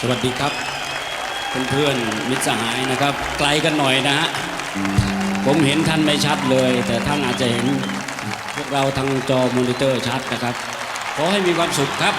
สวัสดีครับเพื่อนๆมิตรสหายนะครับ ไกลกันหน่อยนะฮะผมเห็นท่านไม่ชัดเลย แต่ท่านอาจจะเห็นพวกเราทางจอมอนิเตอร์ชัดนะครับ ขอให้มีความสุขครับ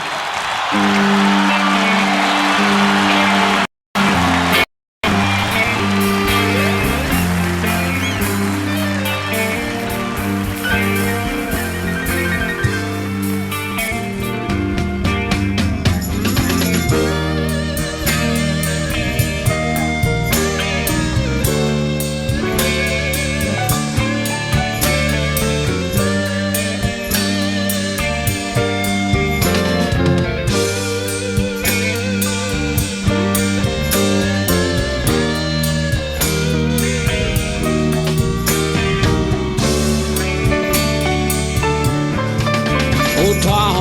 อุทาห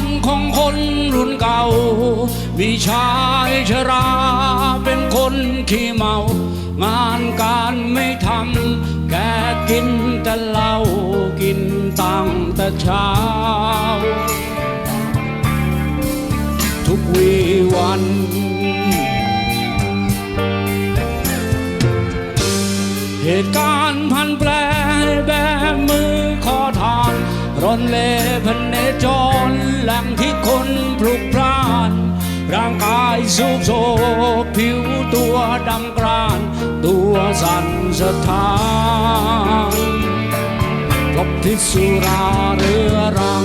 รณ์ของคนรุ่นเก่า มีชายชราเป็นคนขี้เมา งานการไม่ทำแกกินแต่เหล้ากินตั้งแต่เช้า ทุกวีวันเหตุการณ์พันแปรแบบ ร่อนเล่พเนจรแหลังที่คนพลุกพล่าน ร่างกายสูบโซผิวตัวดำกราน ตัวสั่นสะท้านพบทิศสุราเรือรัง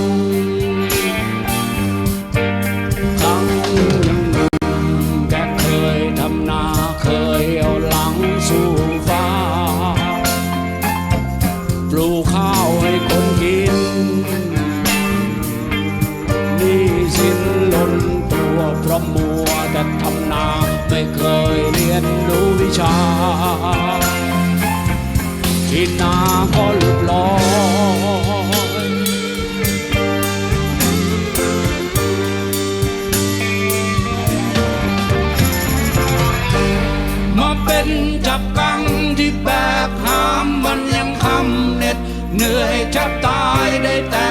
นล้นตัวเพราะมัวแต่ทำนา ไม่เคยเรียนรู้วิชาที่นาก็หลุดลอยมาเป็นจับกังที่แบกหามมันยังคำเหน็ดเหนื่อยแทบตายได้แต่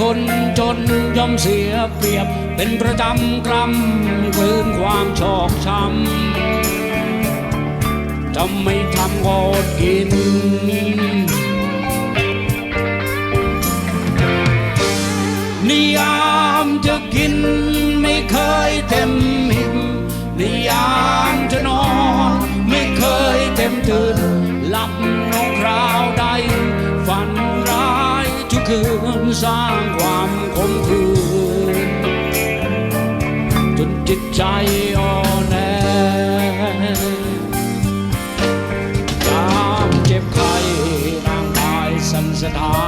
คนจนย่อมเสียเปรียบเป็นประจำกรำกลืนความชอกช้ำจะไม่ทำกอดกิน นิยามจะกินไม่เคยเต็มอิ่มนิยาม สร้างความขมขื่นจนจิตใจอ่อนแอยามเจ็บไข้ร่างกายสันสะท้าน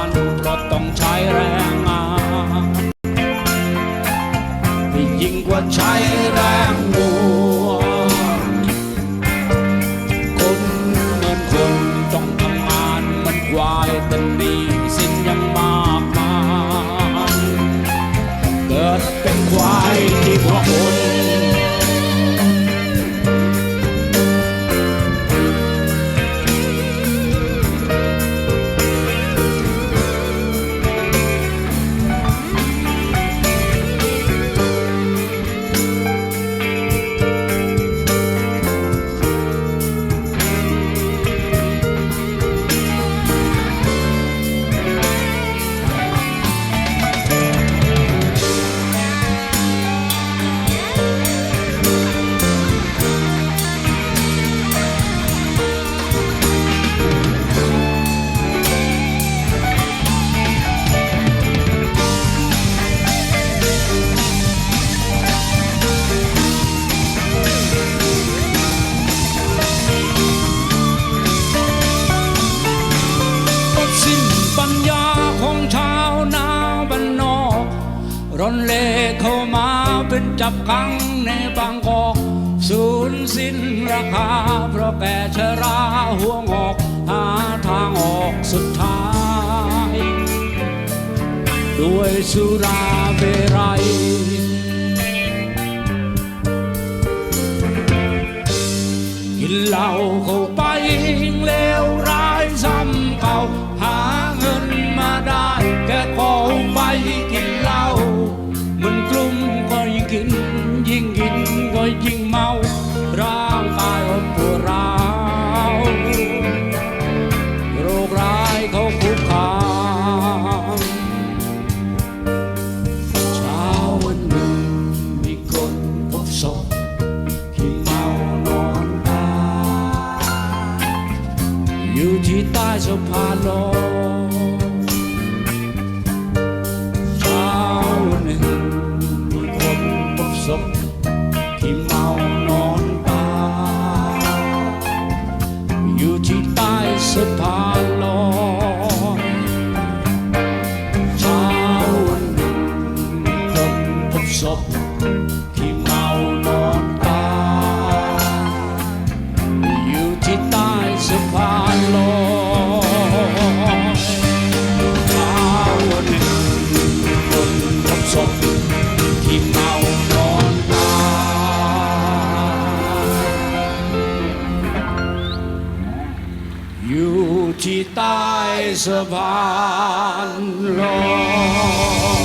สิ้นปัญญาของชาวนาบ้านนอกร่อนเล่เข้ามาเป็นจับกังในบางกอกสูญสิ้นราคา เพราะแก่ชราหัวงอกหาทางออกสุดท้าย ด้วยสุราเบรัยกินเหล้าเข้า เช้าหนึ่งคนพบศพที่เมานอนตายอยู่ที่ใต้สะพาน grace of our Lord.